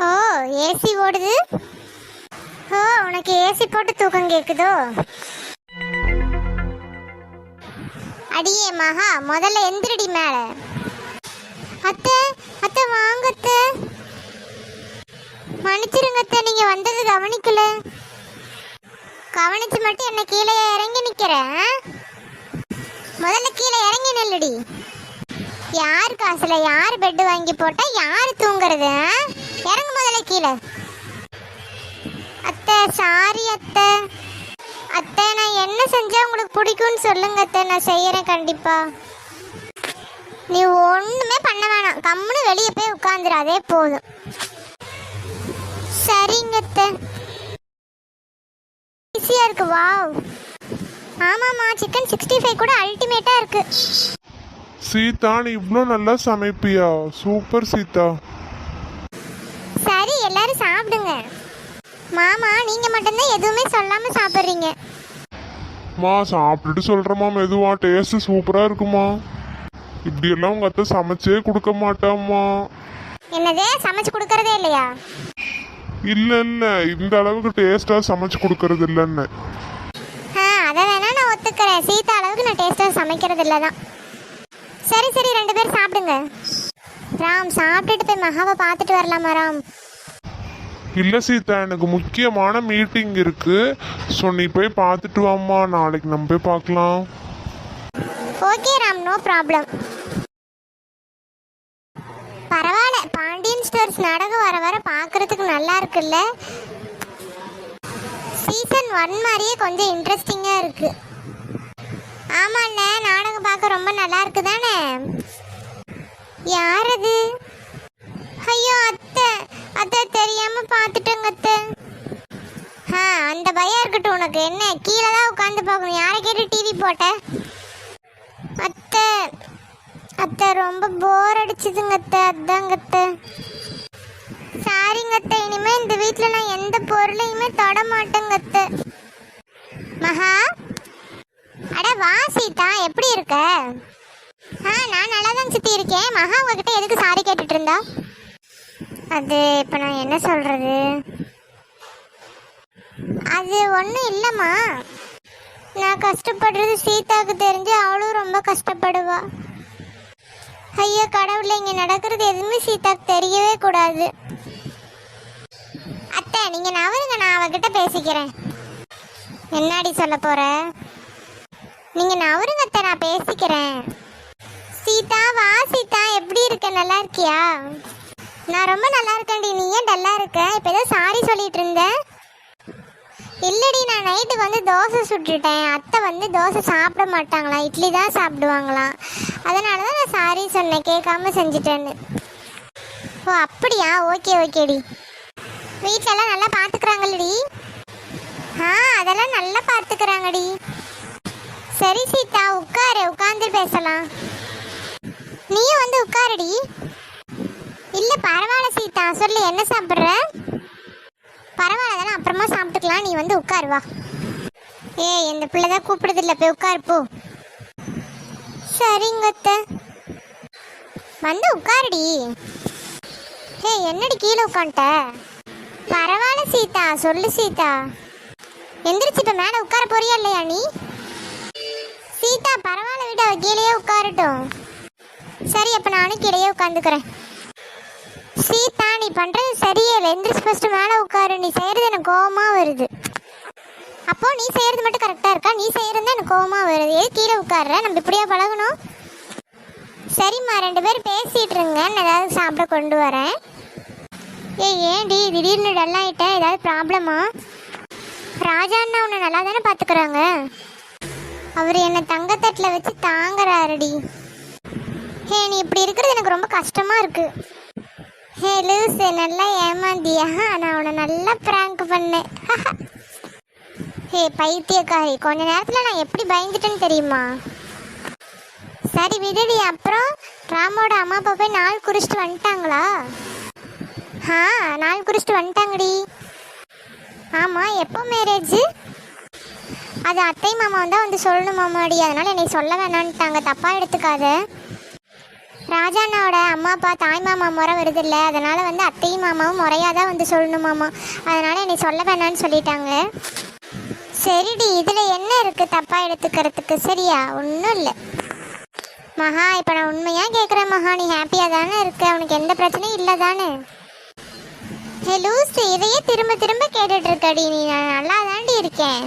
ஓ AC ஓடுது? ஓ உனக்கு AC போட்டு தூக்கம் கேக்குதோ? அடியே மகா முதல்ல எந்திரடி மேல. அத்தை அத்தை வாங்க அத்தை. மன்னிச்சிருங்க அத்தை நீங்க வந்தது கவனிக்கல. கவனிச்சு மட்டும் என்ன கீழே இறங்கி நிக்கிறேன் முதல்ல கீழே இறங்கி நில்லுடி. யார் காசுல யார் பெட் வாங்கி போட்டா யார் தூங்குறது இறங்கு முதல்ல கீழே. அத்தை சாரி அத்தை. அத்தை நான் என்ன செஞ்சா உங்களுக்கு பிடிக்கும்னு சொல்லுங்க அத்தை நான் செய்யறேன் கண்டிப்பா. நீ ஒண்ணுமே பண்ண வேணாம். கம்முன்னு வெளியே போய் உட்காந்துரு அதே போதும். சரிங்க அத்தை. ஈஸியா இருக்கு வாவ் ஆமாம்மா சிக்கன் சிக்ஸ்டி ஃபைவ் கூட அல்டிமேட்டா இருக்கு. சீதா நீ இவ்வளோ நல்லா சமைப்பியா? சூப்பர் சீதா. சரி எல்லாரும் சாப்பிடுங்க. மாமா நீங்க மட்டும்தான் எதுவுமே சொல்லாம சாப்பிடுறீங்க. மா சாப்பிட்டுட்டு சொல்கிறேம்மா மெதுவா. டேஸ்ட் சூப்பராக இருக்குமா? இப்படியெல்லாம் உங்கள் அத்தை சமைச்சே கொடுக்க மாட்டாம்மா. என்னதே சமைச்சு கொடுக்கறதே இல்லையா? இல்லை இல்லை. இந்த அளவுக்கு டேஸ்ட்டாக சமைச்சு கொடுக்கறது இல்லைன்னு ஆ அதை வேணா நான் ஒத்துக்கிறேன் சீதா அளவுக்கு நான் டேஸ்ட்டாக சமைக்கிறது இல்லை தான். சரி சரி ரெண்டு பேரும் சாப்பிடுங்க. ராம் சாப்பிட்டுட்டு போய் மகாவை பார்த்துட்டு வரலாமா ராம்? இல்லை சீதா எனக்கு முக்கியமான மீட்டிங் இருக்கு. ஸோ நீ போய் பார்த்துட்டு வாம்மா. நாளைக்கு நம்ம போய் பார்க்கலாம். ஓகே ராம் நோ ப்ராப்ளம் பரவாயில்ல பாண்டியன் ஸ்டோர்ஸ் நாடகம் வர வர பார்க்கறதுக்கு நல்லா இருக்குல்ல? சீசன் ஒன் மாதிரியே கொஞ்சம் இன்ட்ரெஸ்டிங்காக இருக்கு. ஆமாண்ணே நாடகம் பார்க்க ரொம்ப நல்லா இருக்கு தானே யார் அது ஐயோ அத்தை. அத்தை தெரியாம பார்த்துட்டேங்க அத்தை. ஆ அந்த பயம் இருக்கட்டும் உனக்கு. என்ன கீழே தான் உட்காந்து பார்க்கணும். யாரை கேட்டு டிவி போட்ட? அத்தை. அத்தை ரொம்ப போர் அடிச்சுதுங்க அத்தை. அதாங்க அத்தை. சாரிங்க அத்தை. இனிமேல் இந்த வீட்டில் நான் எந்த பொருளையுமே தொட மாட்டேங்க அத்தை. மகா அட வா சீதா எப்படி இருக்க? ஆ நான் நல்லா தான் சுற்றி இருக்கேன். மகா உங்ககிட்ட எதுக்கு சாரி கேட்டுட்டு இருந்தா? அது இப்போ நான் என்ன சொல்கிறது அது ஒன்றும் இல்லைம்மா. நான் கஷ்டப்படுறது சீதாவுக்கு தெரிஞ்சு அவளும் ரொம்ப கஷ்டப்படுவா. ஐயோ கடவுளே இங்கே நடக்கிறது எதுவுமே சீதாவுக்கு தெரியவே கூடாது. அத்தை நீங்கள் நவருங்க நான் அவகிட்ட பேசிக்கிறேன். என்னாடி சொல்ல போகிற நீங்க நவருங்க நான் பேசிக்கிறேன். சீதா வா சீதா எப்படி இருக்க? நல்லா இருக்கியா? நான் ரொம்ப நல்லா இருக்கேன்டி. நீ ஏன் டல்லா இருக்க? இப்போ ஏதோ சாரி சொல்லிட்டு இருந்தேன் இல்லடி நான் நைட்டுக்கு வந்து தோசை சுட்டுட்டேன். அத்தை வந்து தோசை சாப்பிட மாட்டாங்களாம். இட்லி தான் சாப்பிடுவாங்களாம். அதனால தான் நான் சாரி சொன்னேன். கேட்காம செஞ்சுட்டேன்னு. ஓ அப்படியா? ஓகே ஓகேடி வீட்டிலலாம் நல்லா பார்த்துக்குறாங்கல்லடி ஆ அதெல்லாம் நல்லா பார்த்துக்கிறாங்கடி சரி சீதா உட்காரு உட்காந்து பேசலாம். நீயும் வந்து உட்காருடி. இல்லை பரவாயில்ல சீதா சொல்லு என்ன சாப்பிட்ற? பரவாயில்ல தானே அப்புறமா சாப்பிட்டுக்கலாம் நீ வந்து உட்காரு வா. ஏய் இந்த பிள்ளை தான் கூப்பிடுது இல்லை போய் உட்காரு போ. சரிங்க வந்து உட்காருடி. ஏ என்னடி கீழே உட்காந்துட்ட? பரவாயில்ல சீதா சொல்லு சீதா. எந்திரிச்சு இப்போ மேலே உட்கார போறியா இல்லையா நீ? சீதா பரவாயில்ல விட கீழே கீழேயே உட்காரட்டும். சரி அப்போ நானும் கீழேயே உட்காந்துக்கிறேன். சீதா நீ பண்றது சரியே இல்லை. எந்திரிச்சு ஃபர்ஸ்ட் மேலே உட்காரு. நீ செய்யறது எனக்கு கோவமா வருது. அப்போ நீ செய்யறது மட்டும் கரெக்டா இருக்கா? நீ செய்கிறது தான் எனக்கு கோபமாக வருது. ஏது கீழே உட்கார்ற? நம்ம இப்படியே பழகணும்? சரிம்மா ரெண்டு பேரும் பேசிட்டு இருங்க. நான் ஏதாவது சாப்பிட கொண்டு வரேன். ஏய் ஏன்டி? திடீர்னு டல் ஆயிட்ட? ஏதாவது ப்ராப்ளமா ராஜா அண்ணா உன்னை நல்லா தானே பார்த்துக்கிறாங்க? அவர் என்னை தங்கத்தட்டில் வச்சு தாங்குறாருடி. ஹே நீ இப்படி இருக்கிறது எனக்கு ரொம்ப கஷ்டமாக இருக்கு. ஹே லூஸ் நல்லா ஏமாந்தியா? நான் அவனை நல்லா ப்ராங்க் பண்ணேன். ஹே பைத்தியக்காரி கொஞ்ச நேரத்தில் நான் எப்படி பயந்துட்டேன்னு தெரியுமா? சரி விடுடி அப்புறம் ராமோட அம்மா அப்பா போய் நாள் குறிச்சிட்டு வந்துட்டாங்களா? ஆ நாள் குறிச்சிட்டு வந்துட்டாங்கடி. ஆமாம் எப்போ மேரேஜ் அது அத்தை மாமா தான் வந்து சொல்லணும் மாமாடி. அதனால என்னை சொல்ல வேணான்ட்டாங்க. தப்பாக எடுத்துக்காத. ராஜாண்ணாவோட அம்மா அப்பா தாய் மாமா முறை வருது இல்லை வந்து அத்தையும் மாமாவும் முறையாக தான் வந்து சொல்லணும் மாமா. அதனால் என்னை சொல்ல வேணான்னு சொல்லிட்டாங்க. சரிடி இதில் என்ன இருக்குது தப்பாக எடுத்துக்கிறதுக்கு? சரியா? ஒன்றும் இல்லை. மகா இப்போ நான் உண்மையாக கேட்குறேன் மகா. நீ ஹாப்பியாக தானே இருக்க? உனக்கு எந்த பிரச்சனையும் இல்லை தானே? ஹே லூசு இதையே திரும்ப திரும்ப கேட்டுட்ருக்கடி நீ நான் நல்லா தாண்டி இருக்கேன்.